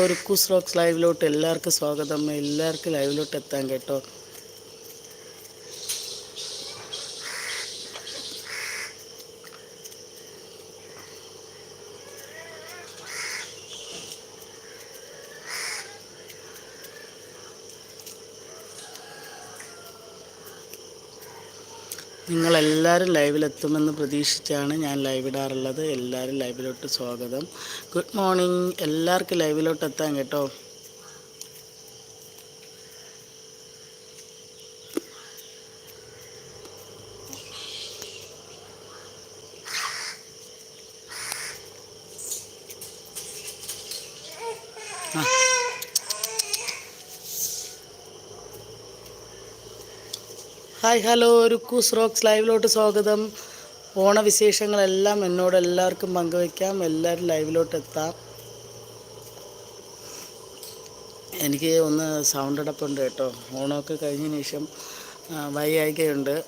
ഒരു കുസ് റോക്സ് ലൈവിലോട്ട് എല്ലാവർക്കും സ്വാഗതം. എല്ലാവർക്കും ലൈവിലോട്ട് എത്താൻ കേട്ടോ. നിങ്ങളെല്ലാവരും ലൈവിലെത്തുമെന്ന് പ്രതീക്ഷിച്ചാണ് ഞാൻ ലൈവ് ഇടാറുള്ളത് എല്ലാവരും ലൈവിലോട്ട് സ്വാഗതം. Good morning. എല്ലാവർക്കും ലൈവിലോട്ട് എത്താം കേട്ടോ. Hi hello. രുക്കൂസ് റോക്സ് ലൈവിലോട്ട് സ്വാഗതം. ഓണവിശേഷങ്ങളെല്ലാം എന്നോട് എല്ലാവർക്കും പങ്കുവയ്ക്കാം. എല്ലാവരും ലൈവിലോട്ട് എത്താം. എനിക്ക് ഒന്ന് സൗണ്ട് അടപ്പുണ്ട് കേട്ടോ. ഓണമൊക്കെ കഴിഞ്ഞതിന് ശേഷം വയ്യായികയുണ്ട്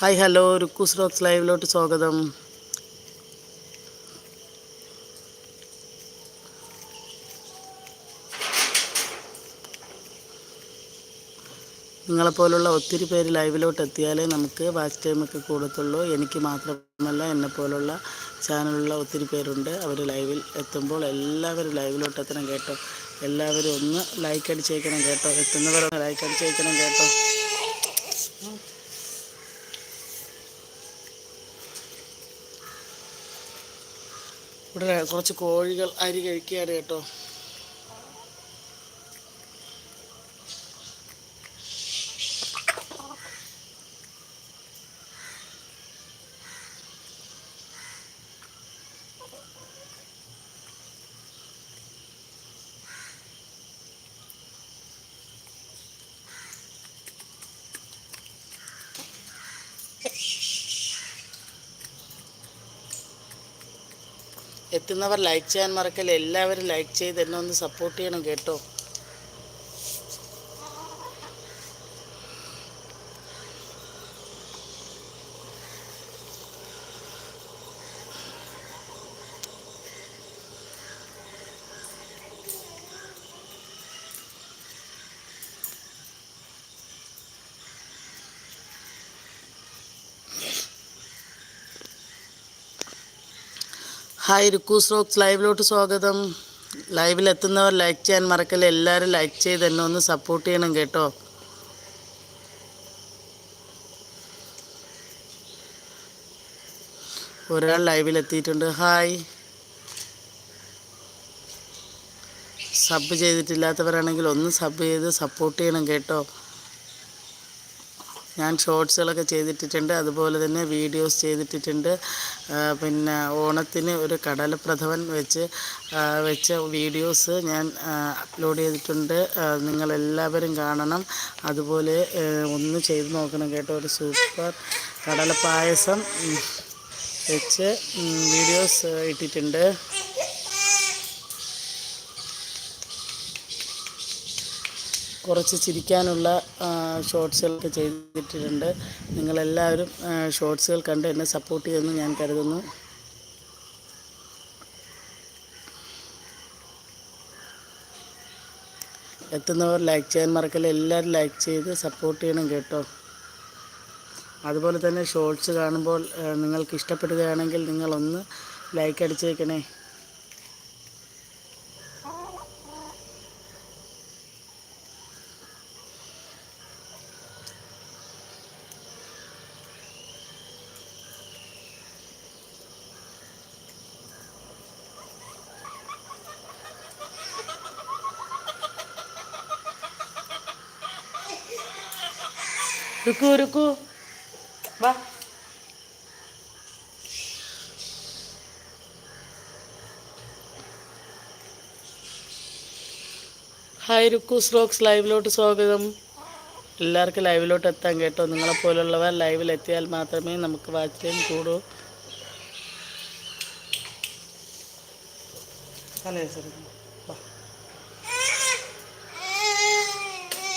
ഹായ് ഹലോ. രുക്കൂസ് റോക്സ് ലൈവിലോട്ട് സ്വാഗതം. നിങ്ങളെപ്പോലുള്ള ഒത്തിരി പേര് ലൈവിലോട്ട് എത്തിയാലേ നമുക്ക് വാച്ച് ടൈമൊക്കെ കൂടത്തുള്ളൂ. എനിക്ക് മാത്രമല്ല എന്നെപ്പോലുള്ള ചാനലുള്ള ഒത്തിരി പേരുണ്ട്. അവർ ലൈവിൽ എത്തുമ്പോൾ എല്ലാവരും ലൈവിലോട്ട് എത്തണം കേട്ടോ. എല്ലാവരും ഒന്ന് ലൈക്ക് അടിച്ചേക്കണം കേട്ടോ. എത്തുന്നവർ ലൈക്ക് അടിച്ചേക്കണം കേട്ടോ. ഇവിടെ കുറച്ച് കോഴികൾ അരി കഴിക്കുകയാണ് കേട്ടോ. എത്തുന്നവർ ലൈക്ക് ചെയ്യാൻ മറക്കല്ല? എല്ലാവരും ലൈക്ക് ചെയ്ത് എന്നെ ഒന്ന് സപ്പോർട്ട് ചെയ്യണം കേട്ടോ. ഹായ് റിക്കൂസ് റോക്സ് ലൈവിലോട്ട് സ്വാഗതം. ലൈവിൽ എത്തുന്നവർ ലൈക്ക് ചെയ്യാൻ മറക്കല്ല എല്ലാവരും ലൈക്ക് ചെയ്ത് എന്നെ ഒന്ന് സപ്പോർട്ട് ചെയ്യണം കേട്ടോ. ഒരാൾ ലൈവിൽ എത്തിയിട്ടുണ്ട് ഹായ്. സബ് ചെയ്തിട്ടില്ലാത്തവരാണെങ്കിൽ ഒന്ന് സബ് ചെയ്ത് സപ്പോർട്ട് ചെയ്യണം കേട്ടോ. ഞാൻ ഷോർട്സുകളൊക്കെ ചെയ്തിട്ടിട്ടുണ്ട്. അതുപോലെ തന്നെ വീഡിയോസ് ചെയ്തിട്ടിട്ടുണ്ട്. പിന്നെ ഓണത്തിന് ഒരു കടലപ്രഥമൻ വെച്ച് വെച്ച വീഡിയോസ് ഞാൻ അപ്ലോഡ് ചെയ്തിട്ടുണ്ട്. നിങ്ങളെല്ലാവരും കാണണം. അതുപോലെ ഒന്ന് ചെയ്ത് നോക്കണം കേട്ടോ. ഒരു സൂപ്പർ കടലപ്പായസം വെച്ച് വീഡിയോസ് ഇട്ടിട്ടുണ്ട്. കുറച്ച് ചിരിക്കാനുള്ള ഷോർട്സുകളൊക്കെ ചെയ്തിട്ടിട്ടുണ്ട്. നിങ്ങളെല്ലാവരും ഷോർട്സുകൾ കണ്ട് എന്നെ സപ്പോർട്ട് ചെയ്യുമെന്ന് ഞാൻ കരുതുന്നു. എത്തുന്നവർ ലൈക്ക് ചെയ്യാൻ മറക്കല്ല? എല്ലാവരും ലൈക്ക് ചെയ്ത് സപ്പോർട്ട് ചെയ്യണം കേട്ടോ. അതുപോലെ തന്നെ ഷോർട്സ് കാണുമ്പോൾ നിങ്ങൾക്ക് ഇഷ്ടപ്പെടുകയാണെങ്കിൽ നിങ്ങളൊന്ന് ലൈക്ക് അടിച്ചേക്കണേ രുക്കു രുക്കു വാ ഹായ് രുക്കു സ്ലോക്സ് ലൈവിലോട്ട് സ്വാഗതം. എല്ലാവർക്കും ലൈവിലോട്ട് എത്താൻ കേട്ടോ. നിങ്ങളെപ്പോലുള്ളവർ ലൈവിലെത്തിയാൽ മാത്രമേ നമുക്ക് വാച്ച് ടൈം കൂടൂ. അല്ലേ.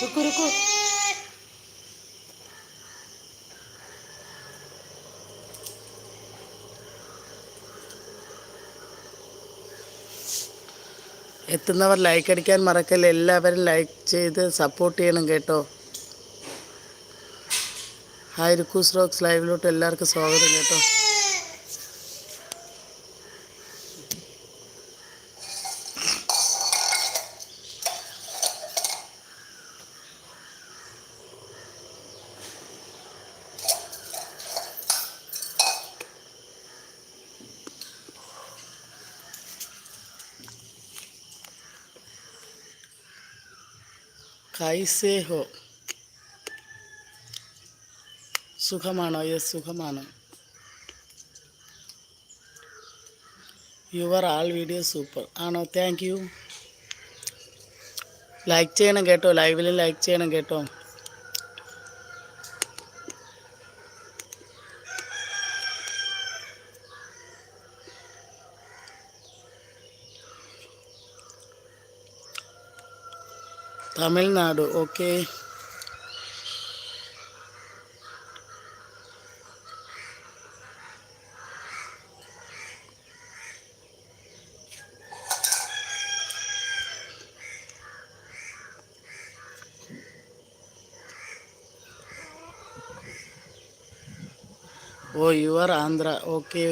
രുക്കു രുക്കു എത്തുന്നവർ ലൈക്ക് അടിക്കാൻ മറക്കല്ല? എല്ലാവരും ലൈക്ക് ചെയ്ത് സപ്പോർട്ട് ചെയ്യണം കേട്ടോ. ഹായ് റിക്കൂസ് റോക്സ് ലൈവിലോട്ട് എല്ലാവർക്കും സ്വാഗതം കേട്ടോ. കൈസേ ഹോ സുഖമാണോ? യെസ് സുഖമാണ്. Your all video super. ആണോ? Thank you. ലൈക്ക് ചെയ്യണം കേട്ടോ. ലൈവിലും ലൈക്ക് ചെയ്യണം കേട്ടോ. Tamil Nadu okay. Oh you are Andhra okay.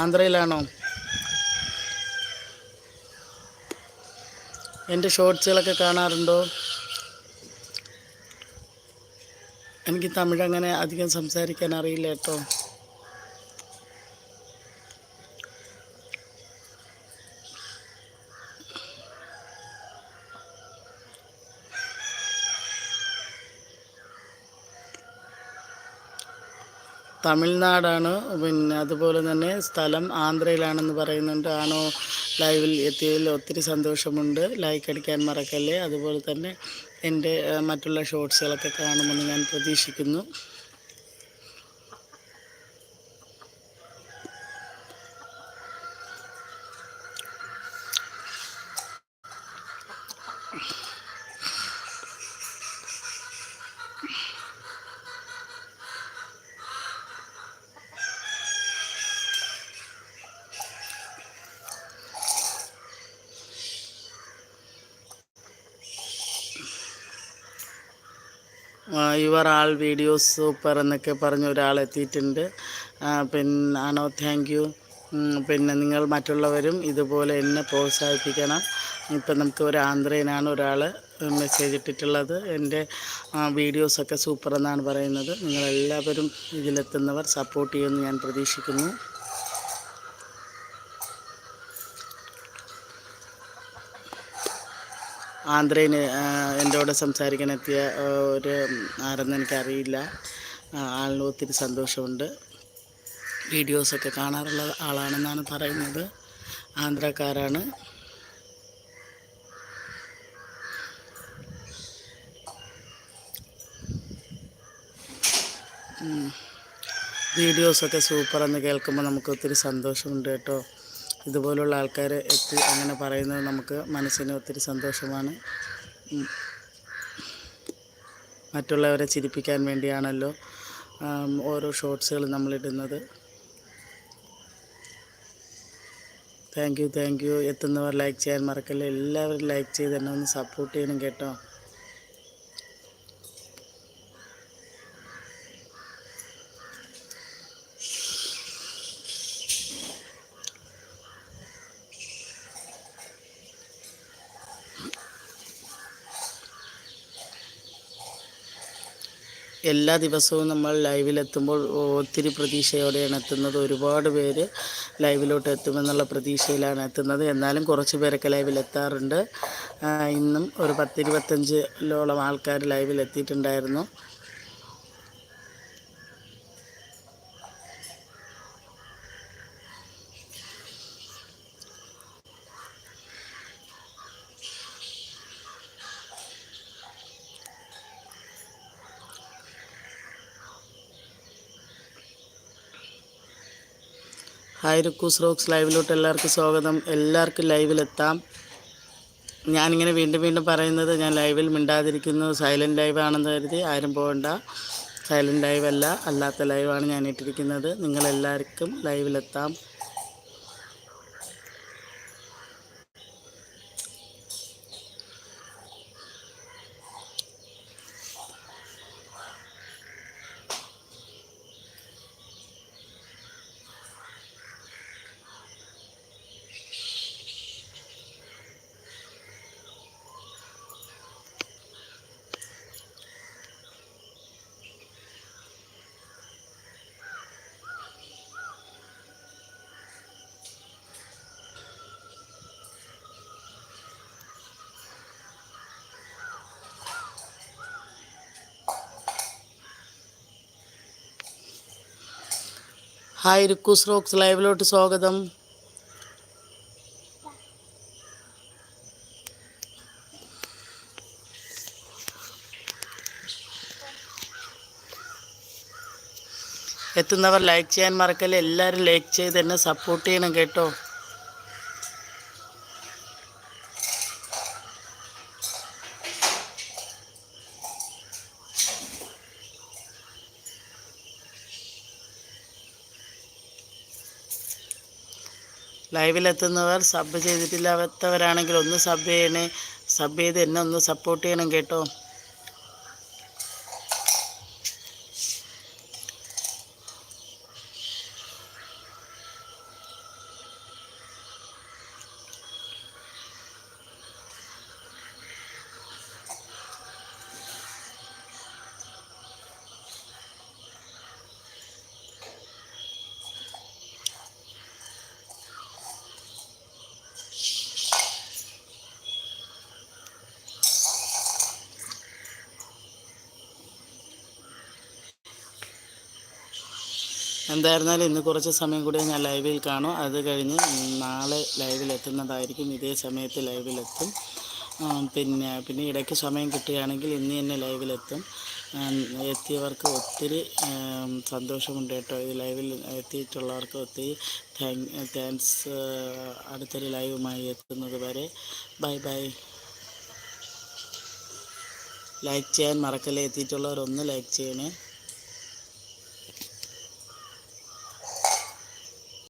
ആന്ധ്രയിലാണോ? എന്റെ ഷോർട്സുകളൊക്കെ കാണാറുണ്ടോ? എനിക്ക് തമിഴ് അങ്ങനെ അധികം സംസാരിക്കാൻ അറിയില്ല കേട്ടോ. തമിഴ്നാടാണ്. പിന്നെ അതുപോലെ തന്നെ സ്ഥലം ആന്ധ്രയിലാണെന്ന് പറയുന്നുണ്ട്. ആണോ ലൈവിൽ എത്തിയതിൽ ഒത്തിരി സന്തോഷമുണ്ട്. ലൈക്ക് അടിക്കാൻ മറക്കല്ലേ? അതുപോലെ തന്നെ എന്റെ മറ്റുള്ള ഷോർട്സുകളൊക്കെ കാണുമെന്ന് ഞാൻ പ്രതീക്ഷിക്കുന്നു. യുവർ ആൾ വീഡിയോസ് സൂപ്പർ എന്നൊക്കെ പറഞ്ഞ ഒരാൾ എത്തിയിട്ടുണ്ട്. പിന്നെ ആണോ താങ്ക് യു പിന്നെ നിങ്ങൾ മറ്റുള്ളവരും ഇതുപോലെ എന്നെ പ്രോത്സാഹിപ്പിക്കണം. ഇപ്പം നമുക്ക് ഒരു ആന്ധ്രയിനാണ് ഒരാൾ മെസ്സേജ് ഇട്ടിട്ടുള്ളത്. എന്റെ വീഡിയോസൊക്കെ സൂപ്പർ എന്നാണ് പറയുന്നത്. നിങ്ങളെല്ലാവരും ഇതിലെത്തുന്നവർ സപ്പോർട്ട് ചെയ്യുമെന്ന് ഞാൻ പ്രതീക്ഷിക്കുന്നു. ആന്ധ്രയിൽ എന്റെ സംസാരിക്കാൻ എത്തിയ ഒരു ആരെന്ന് എനിക്കറിയില്ല. ആളിന് ഒത്തിരി സന്തോഷമുണ്ട്. വീഡിയോസൊക്കെ കാണാറുള്ള ആളാണെന്നാണ് പറയുന്നത്. ആന്ധ്രക്കാരാണ്. വീഡിയോസൊക്കെ സൂപ്പറെന്ന് കേൾക്കുമ്പോൾ നമുക്ക് ഒത്തിരി സന്തോഷമുണ്ട് കേട്ടോ. ഇതുപോലുള്ള ആൾക്കാർ എത്തി അങ്ങനെ പറയുന്നത് നമുക്ക് മനസ്സിന് ഒത്തിരി സന്തോഷമാണ്. മറ്റുള്ളവരെ ചിരിപ്പിക്കാൻ വേണ്ടിയാണല്ലോ ഓരോ ഷോർട്സുകൾ നമ്മളിടുന്നത്. Thank you thank you. എത്തുന്നവർ ലൈക്ക് ചെയ്യാൻ മറക്കല്ലേ. എല്ലാവരും ലൈക്ക് ചെയ്ത് എന്നെ ഒന്ന് സപ്പോർട്ട് ചെയ്യണം കേട്ടോ. എല്ലാ ദിവസവും നമ്മൾ ലൈവിലെത്തുമ്പോൾ ഒത്തിരി പ്രതീക്ഷയോടെയാണ് എത്തുന്നത്. ഒരുപാട് പേര് ലൈവിലോട്ട് എത്തുമെന്നുള്ള പ്രതീക്ഷയിലാണ് എത്തുന്നത്. എന്നാലും കുറച്ച് പേരൊക്കെ ലൈവിലെത്താറുണ്ട്. ഇന്നും ഒരു പത്തിരുപത്തഞ്ചിലോളം ആൾക്കാർ ലൈവിൽ ഹായ് റുക്കൂസ് റോക്സ് ലൈവിലോട്ട് എല്ലാവർക്കും സ്വാഗതം. എല്ലാവർക്കും ലൈവിലെത്താം. ഞാനിങ്ങനെ വീണ്ടും വീണ്ടും പറയുന്നത് ഞാൻ ലൈവിൽ മിണ്ടാതിരിക്കുന്നു. സൈലന്റ് ലൈവ് ആണെന്ന് കരുതി ആരും പോകണ്ട. സൈലന്റ് ലൈവല്ല അല്ലാത്ത ലൈവാണ് ഞാൻ ഇട്ടിരിക്കുന്നത്. നിങ്ങളെല്ലാവർക്കും ലൈവിലെത്താം. ഹായ് റിക്കൂസ് റോക്സ് ലൈവിലോട്ട് സ്വാഗതം. എത്തുന്നവർ ലൈക്ക് ചെയ്യാൻ മറക്കല്ലേ? എല്ലാവരും ലൈക്ക് ചെയ്ത് എന്നെ സപ്പോർട്ട് ചെയ്യണം കേട്ടോ. ലൈവിലെത്തുന്നവർ സബ് ചെയ്തിട്ടില്ലാത്തവരാണെങ്കിൽ ഒന്ന് സബ് ചെയ്യണേ. സബ് ചെയ്ത് എന്നെ ഒന്ന് സപ്പോർട്ട് ചെയ്യണം കേട്ടോ. എന്തായിരുന്നാലും ഇന്ന് കുറച്ച് സമയം കൂടി ഞാൻ ലൈവിൽ കാണും. അത് കഴിഞ്ഞ് നാളെ ലൈവിൽ എത്തുന്നതായിരിക്കും ഇതേ സമയത്ത് ലൈവിലെത്തും. പിന്നെ പിന്നെ ഇടയ്ക്ക് സമയം കിട്ടുകയാണെങ്കിൽ ഇന്ന് തന്നെ ലൈവിലെത്തും. എത്തിയവർക്ക് ഒത്തിരി സന്തോഷമുണ്ട് കേട്ടോ. ഈ ലൈവിൽ എത്തിയിട്ടുള്ളവർക്ക് ഒത്തിരി താങ്ക് താങ്ക്സ് അടുത്തൊരു ലൈവുമായി എത്തുന്നത് വരെ. Bye bye. ലൈക്ക് ചെയ്യാൻ മറക്കല്ലേ? എത്തിയിട്ടുള്ളവരൊന്ന് ലൈക്ക് ചെയ്യണേ.